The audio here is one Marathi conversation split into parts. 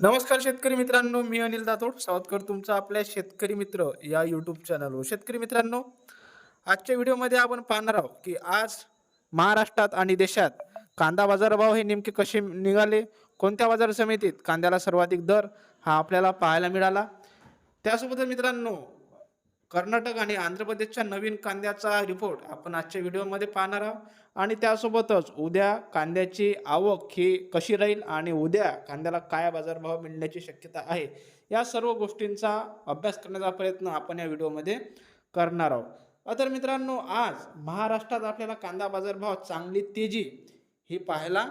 नमस्कार शेतकरी मित्रांनो मी अनिल दातोड. सावधकर तुमचा आपल्या शेतकरी मित्र या यूट्यूब चॅनलवर शेतकरी मित्रांनो आजच्या व्हिडिओमध्ये आपण पाहणार आहोत की आज महाराष्ट्रात आणि देशात कांदा बाजारभाव हे नेमके कसे निघाले कोणत्या बाजार समितीत कांद्याला सर्वाधिक दर हा आपल्याला पाहायला मिळाला? त्यासोबतच मित्रांनो कर्नाटक आणि आंध्र प्रदेशच्या नवीन कांद्याचा रिपोर्ट आपण आजच्या व्हिडिओमध्ये पाहणार आहोत. आणि त्यासोबतच उद्या कांद्याची आवक ही कशी राहील आणि उद्या कांद्याला काय बाजारभाव मिळण्याची शक्यता आहे या सर्व गोष्टींचा अभ्यास करण्याचा प्रयत्न आपण या व्हिडिओमध्ये करणार आहोत. तर मित्रांनो आज महाराष्ट्रात आपल्याला कांदा बाजारभाव चांगली तेजी ही पाहायला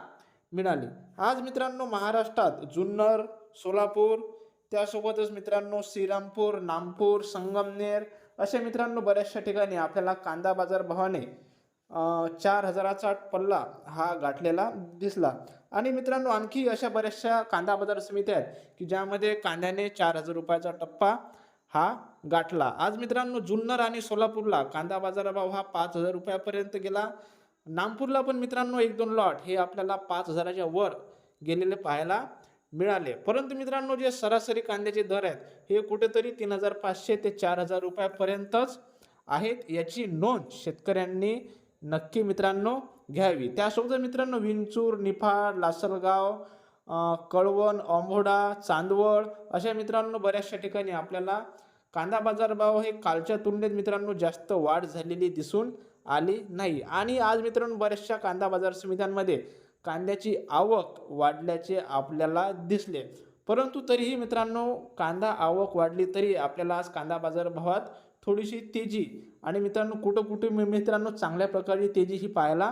मिळाली. आज मित्रांनो महाराष्ट्रात जुन्नर सोलापूर त्यासोबतच मित्रांनो श्रीरामपूर नामपूर संगमनेर अशा मित्रांनो बऱ्याचशा ठिकाणी आपल्याला कांदा बाजार भावाने चार हजाराचा पल्ला हा गाठलेला दिसला. आणि मित्रांनो आणखी अशा बऱ्याचशा कांदा बाजार समित्या आहेत की ज्यामध्ये कांद्याने चार हजार रुपयाचा टप्पा हा गाठला. आज मित्रांनो जुन्नर आणि सोलापूरला कांदा बाजार भाव हा पाच हजार रुपयापर्यंत गेला. नागपूरला पण मित्रांनो एक दोन लॉट हे आपल्याला पाच हजाराच्या वर गेलेले पाहायला मिळाले. परंतु मित्रांनो जे सरासरी कांद्याचे दर आहेत हे कुठेतरी तीन हजार पाचशे ते चार हजार रुपयापर्यंतच आहेत. याची नोंद शेतकऱ्यांनी नक्की मित्रांनो घ्यावी. त्यासोबत मित्रांनो विंचूर निफाड लासलगाव कळवण अंबोडा चांदवड अशा मित्रांनो बऱ्याचशा ठिकाणी आपल्याला कांदा बाजार भाव हे कालच्या तुलनेत मित्रांनो जास्त वाढ झालेली दिसून आली नाही. आणि आज मित्रांनो बऱ्याचशा कांदा बाजार समित्यांमध्ये कांद्याची आवक वाढल्याचे आपल्याला दिसले. परंतु तरीही मित्रांनो कांदा आवक वाढली तरी आपल्याला आज कांदा बाजार भावात थोडीशी तेजी आणि मित्रांनो कुठं कुठे मित्रांनो चांगल्या प्रकारची तेजी ही पाहायला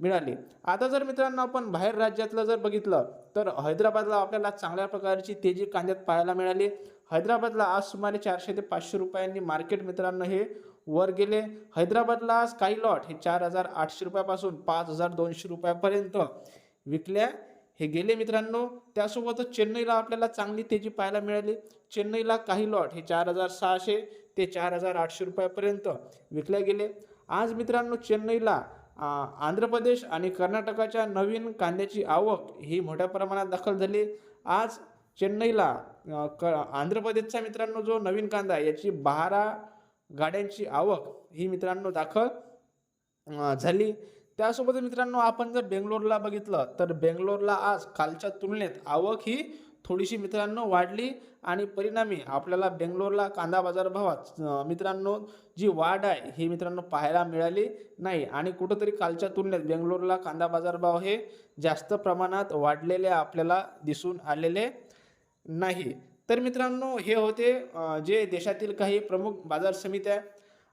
मिळाली. आता जर मित्रांनो आपण बाहेर राज्यातलं जर बघितलं तर हैदराबादला आपल्याला चांगल्या प्रकारची तेजी कांद्यात पाहायला मिळाली. हैदराबादला आज सुमारे चारशे ते पाचशे रुपयांनी मार्केट मित्रांनो हे वर गेले. हैदराबादला आज काही लॉट हे चार हजार आठशे रुपयापासून पाच हजार दोनशे रुपयापर्यंत विकल्या. हे गेले मित्रांनो. त्यासोबतच चेन्नईला आपल्याला चांगली तेजी पाहायला मिळाली. चेन्नईला काही लॉट हे चार हजार सहाशे ते चार हजार आठशे रुपयापर्यंत विकल्या गेले. आज मित्रांनो चेन्नईला आंध्र प्रदेश आणि कर्नाटकाच्या नवीन कांद्याची आवक ही मोठ्या प्रमाणात दाखल झाली. आज चेन्नईला क आंध्र प्रदेशचा मित्रांनो जो नवीन कांदा याची बारा गाड्यांची आवक ही मित्रांनो दाखल झाली. त्यासोबत मित्रांनो आपण जर बेंगलोरला बघितलं तर बेंगलोरला आज कालच्या तुलनेत आवक ही थोडीशी मित्रांनो वाढली आणि परिणामी आपल्याला बेंगलोरला कांदा बाजारभावात मित्रांनो जी वाढ आहे ही मित्रांनो पाहायला मिळाली नाही. आणि कुठंतरी कालच्या तुलनेत बेंगलोरला कांदा बाजारभाव हे जास्त प्रमाणात वाढलेले आपल्याला दिसून आलेले नाही. तर मित्रांनो हे होते जे देशातील काही प्रमुख बाजार समित्या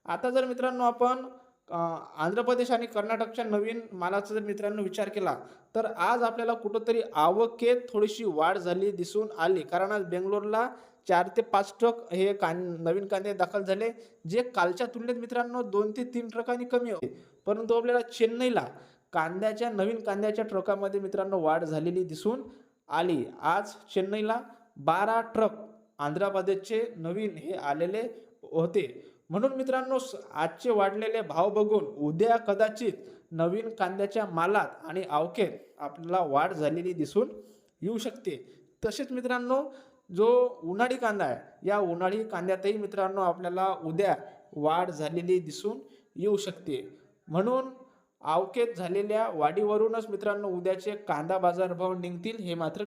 आता जर मित्रांनो आपण आंध्र प्रदेश आणि कर्नाटकच्या नवीन मालाचा जर मित्रांनो विचार केला तर आज आपल्याला कुठंतरी आवकेत थोडीशी वाढ झाली दिसून आली. कारण आज बेंगलोरला चार ते पाच ट्रक हे कां नवीन कांदे दाखल झाले जे कालच्या तुलनेत मित्रांनो दोन ते तीन ट्रकांनी कमी होते. परंतु आपल्याला चेन्नईला कांद्याच्या नवीन कांद्याच्या ट्रकामध्ये मित्रांनो वाढ झालेली दिसून आली. आज चेन्नईला बारा ट्रक आंध्र प्रदेशचे नवीन हे आलेले होते. म्हणून मित्रांनो स- आजचे वाढलेले भाव बघून उद्या कदाचित नवीन कांद्याच्या मालात आणि आवकेत आपल्याला वाढ झालेली दिसून येऊ शकते. तसेच मित्रांनो जो उन्हाळी कांदा आहे या उन्हाळी कांद्यातही मित्रांनो आपल्याला उद्या वाढ झालेली दिसून येऊ शकते. म्हणून आवकेत झालेल्या वाढीवरूनच मित्रांनो उद्याचे कांदा बाजारभाव निघतील हे मात्र